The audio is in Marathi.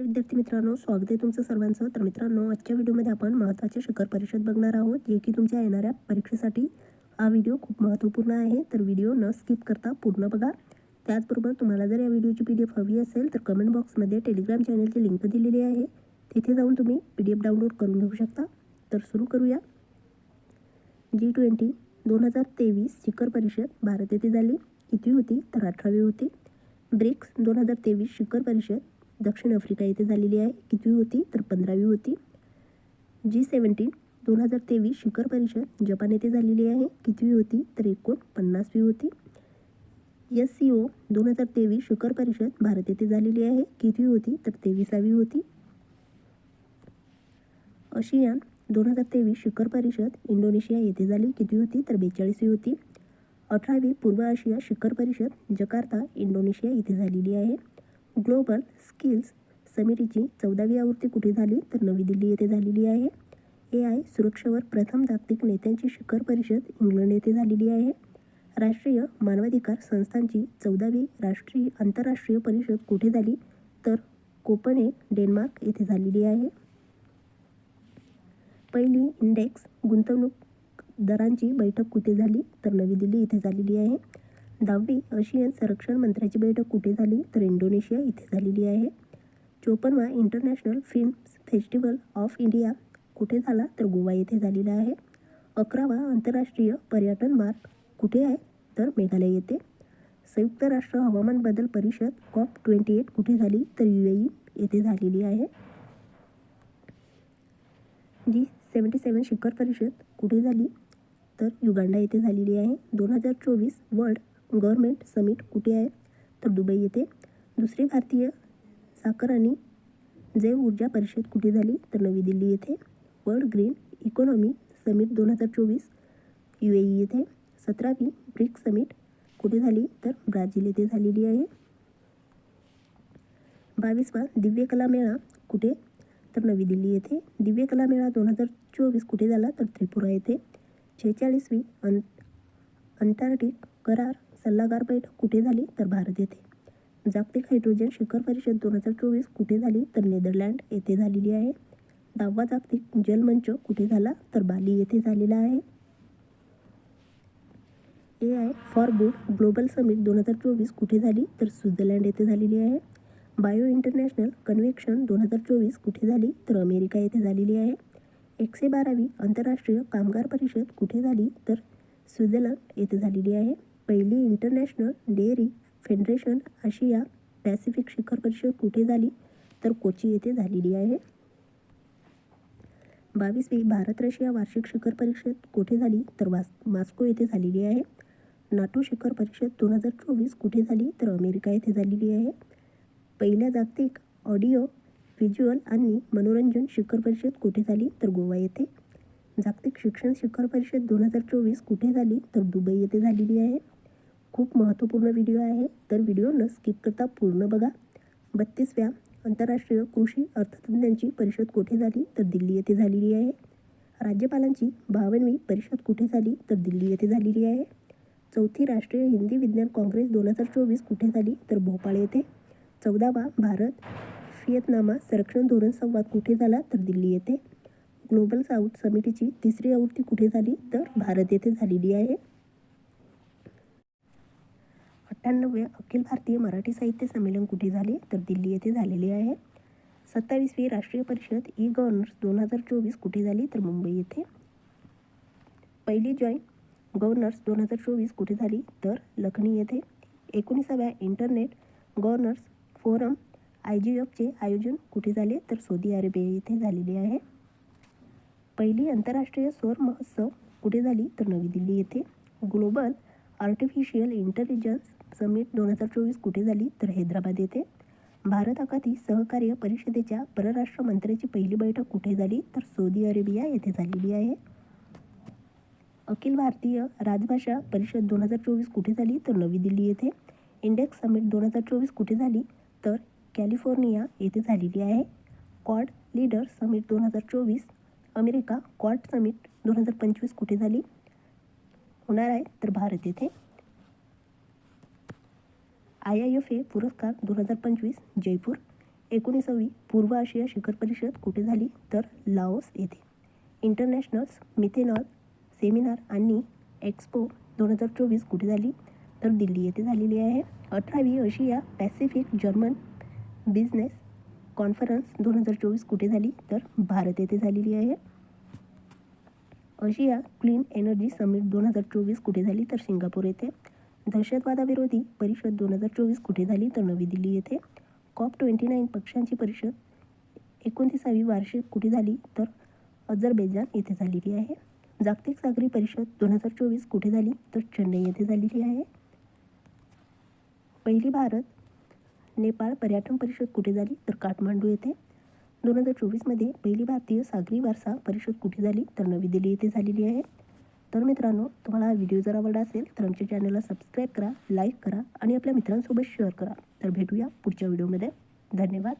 विद्यार्थी मित्रांनो स्वागत आहे तुमचं सर्वांचं. तर मित्रांनो आजच्या व्हिडिओमध्ये आपण महत्त्वाचे शिखर परिषद बघणार आहोत जे की तुमच्या येणाऱ्या परीक्षेसाठी हा व्हिडिओ खूप महत्त्वपूर्ण आहे. तर व्हिडिओ न स्किप करता पूर्ण बघा. त्याचबरोबर तुम्हाला जर या व्हिडिओची पी डी एफ हवी असेल तर कमेंट बॉक्समध्ये टेलिग्राम चॅनलची लिंक दिलेली आहे. तिथे जाऊन तुम्ही पी डी एफ डाउनलोड करून घेऊ शकता. तर सुरू करूया. जी ट्वेंटी दोन हजार तेवीस शिखर परिषद भारत येथे झाली. किती होती? तर अठरावी होती. ब्रिक्स दोन हजार तेवीस शिखर परिषद दक्षिण आफ्रिका येथे झालेली आहे. कितवी होती? तर पंधरावी होती. जी सेवन्टीन दोन हजार तेवीस शिखर परिषद जपान येथे झालेली आहे. कितवी होती? तर एकूण पन्नासवी होती. एस सी ओ दोन हजार तेवीस शिखर परिषद भारत येथे झालेली आहे. कितवी होती? तर तेविसावी होती. आशियान दोन हजार तेवीस शिखर परिषद इंडोनेशिया येथे झाली. कितवी होती? तर बेचाळीसवी होती. अठरावी पूर्व आशिया शिखर परिषद जकार्ता इंडोनेशिया येथे झालेली आहे. ग्लोबल स्किल्स समितीची चौदावी आवृत्ती कुठे झाली? तर नवी दिल्ली येथे झालेली आहे. ए आय सुरक्षेवर प्रथम जागतिक नेत्यांची शिखर परिषद इंग्लंड येथे झालेली आहे. राष्ट्रीय मानवाधिकार संस्थांची चौदावी राष्ट्रीय आंतरराष्ट्रीय परिषद कुठे झाली? तर कोपनहेग डेन्मार्क येथे झालेली आहे. पहिली इंडेक्स गुंतवणूक दरांची बैठक कुठे झाली? तर नवी दिल्ली येथे झालेली आहे. दहावी आशियन संरक्षण मंत्र्याची बैठक कुठे झाली? तर इंडोनेशिया इथे झालेली आहे. चोपन्नवा international film festival of India कुठे झाला? तर गोवा येथे झालेला आहे. अकरावा आंतरराष्ट्रीय पर्यटन मार्ग कुठे आहे? तर मेघालय येथे. संयुक्त राष्ट्र हवामान बदल परिषद कॉप ट्वेंटी एट कुठे झाली? तर यू ए येथे झालेली आहे. जी सेवन्टी सेवन शिखर परिषद कुठे झाली? तर युगांडा येथे झालेली आहे. दोन हजार चोवीस वर्ल्ड गव्हर्मेंट समिट कुठे आहे? तर दुबई येथे. दुसरी भारतीय साखर आणि जैव ऊर्जा परिषद कुठे झाली? तर नवी दिल्ली येथे. वर्ल्ड ग्रीन इकॉनॉमी समिट दोन हजार चोवीस. यू ए ई येथे. सतरावी ब्रिक समिट कुठे झाली? तर ब्राझील येथे झालेली आहे. बावीसवा दिव्य कला मेळा कुठे? तर नवी दिल्ली येथे. दिव्य कला मेळा दोन हजार चोवीस कुठे झाला? तर त्रिपुरा येथे. छेचाळीसवी अं अंटार्क्टिक करार सल्लागार बैठक कुठे झाली तर भारत येथे. जागतिक हायड्रोजन शिखर परिषद दोन हजार चोवीस कुठे झाली तर नेदरलँड येथे झालेली आहे. दहावा जागतिक जलमंच कुठे झाला तर बाली येथे झालेला आहे. A I for good global summit दोन हजार चोवीस कुठे झाली तर स्वित्झर्लंड येथे झालेली आहे. बायो इंटरनॅशनल कन्व्हेक्शन दोन हजार चोवीस कुठे झाली तर अमेरिका येथे झालेली आहे. एकशे बारावी आंतरराष्ट्रीय कामगार परिषद कुठे झाली तर स्वित्झर्लंड येथे झालेली आहे. पहिली international dairy federation Asia Pacific शिखर परिषद कुठे झाली? तर कोची येथे झालेली आहे. बावीसवी भारत रशिया वार्षिक शिखर परिषद कुठे झाली? तर वास मॉस्को येथे झालेली आहे. नाटो शिखर परिषद दोन हजार चोवीस कुठे झाली? तर अमेरिका येथे झालेली आहे. पहिल्या जागतिक ऑडिओ व्हिज्युअल आणि मनोरंजन शिखर परिषद कुठे झाली? तर गोवा येथे. जागतिक शिक्षण शिखर परिषद दोन हजार चोवीस कुठे झाली? तर दुबई येथे झालेली आहे. खूप महत्त्वपूर्ण व्हिडिओ आहे. तर व्हिडिओ न स्किप करता पूर्ण बघा. बत्तीसव्या आंतरराष्ट्रीय कृषी अर्थतज्ञांची परिषद कुठे झाली? तर दिल्ली येथे झालेली आहे. राज्यपालांची बावनवी परिषद कुठे झाली? तर दिल्ली येथे झालेली आहे. चौथी राष्ट्रीय हिंदी विज्ञान काँग्रेस दोन हजार चोवीस कुठे झाली? तर भोपाळ येथे. चौदावा भारत फिएतनामा संरक्षण धोरण संवाद कुठे झाला? तर दिल्ली येथे. ग्लोबल साऊथ समितीची तिसरी आवृत्ती कुठे झाली? तर भारत येथे झालेली आहे. अठ्ठ्याण्णवे अखिल भारतीय मराठी साहित्य संमेलन कुठे झाले? तर दिल्ली येथे झालेले आहे. सत्तावीसवी राष्ट्रीय परिषद ई गव्हर्नर्स दोन हजार चोवीस कुठे झाली? तर मुंबई येथे. पहिली जॉईंट गव्हर्नर्स दोन हजार चोवीस कुठे झाली? तर लखनी येथे. एकोणीसाव्या internet governors forum I G एफचे आयोजन कुठे झाले? तर सौदी अरेबिया येथे झालेले आहे. पहिली आंतरराष्ट्रीय सौर महोत्सव कुठे झाली? तर नवी दिल्ली येथे. ग्लोबल आर्टिफिशियल इंटेलिजन्स समिट दोन हजार चोवीस कुठे झाली? तर हैदराबाद येथे. भारत आखाती सहकार्य परिषदेच्या परराष्ट्र मंत्र्याची पहिली बैठक कुठे झाली? तर सौदी अरेबिया येथे झालेली आहे. अखिल भारतीय राजभाषा परिषद दोन हजार चोवीस कुठे झाली? तर नवी दिल्ली येथे. इंडेक्स समिट दोन हजार चोवीस कुठे झाली? तर कॅलिफोर्निया येथे झालेली आहे. क्वाड लीडर समिट दोन हजार चोवीस. अमेरिका क्वाड समिट दोन हजार पंचवीस कुठे झाली? होणार आहे तर भारत येथे. आय आय एफ ए पुरस्कार दोन हजार पंचवीस जयपूर. एकोणीसावी पूर्व आशिया शिखर परिषद कुठे झाली? तर लाओस येथे. इंटरनॅशनल मिथेनॉल सेमिनार आणि एक्सपो दोन हजार चोवीस कुठे झाली? तर दिल्ली येथे झालेली आहे. अठरावी Asia Pacific German business conference दोन हजार चोवीस कुठे झाली? तर भारत येथे झालेली आहे. आशिया क्लीन एनर्जी समिट दोन हजार चोवीस कुठे झाली तर सिंगापूर येथे. दहशतवादाविरोधी परिषद दोन हजार चोवीस कुठे झाली तर नवी दिल्ली येथे. कॉप ट्वेंटी नाईन पक्षांची परिषद एकोणतीसावी वार्षिक कुठे झाली तर अझरबैजान येथे झालेली आहे. जागतिक सागरी परिषद दोन हजार चोवीस कुठे झाली तर चेन्नई येथे झालेली आहे. पहिली भारत नेपाळ पर्यटन परिषद कुठे झाली तर काठमांडू येथे. दोन हजार चोवीसमध्ये पहिली भारतीय सागरी वारसा परिषद कुठे झाली? तर नवी दिल्ली येथे झालेली आहे. तर मित्रांनो तुम्हाला हा व्हिडिओ जर आवडला असेल तर आमच्या चॅनलला सबस्क्राईब करा लाईक करा आणि आपल्या मित्रांसोबत शेअर करा. तर भेटूया पुढच्या व्हिडिओमध्ये. धन्यवाद.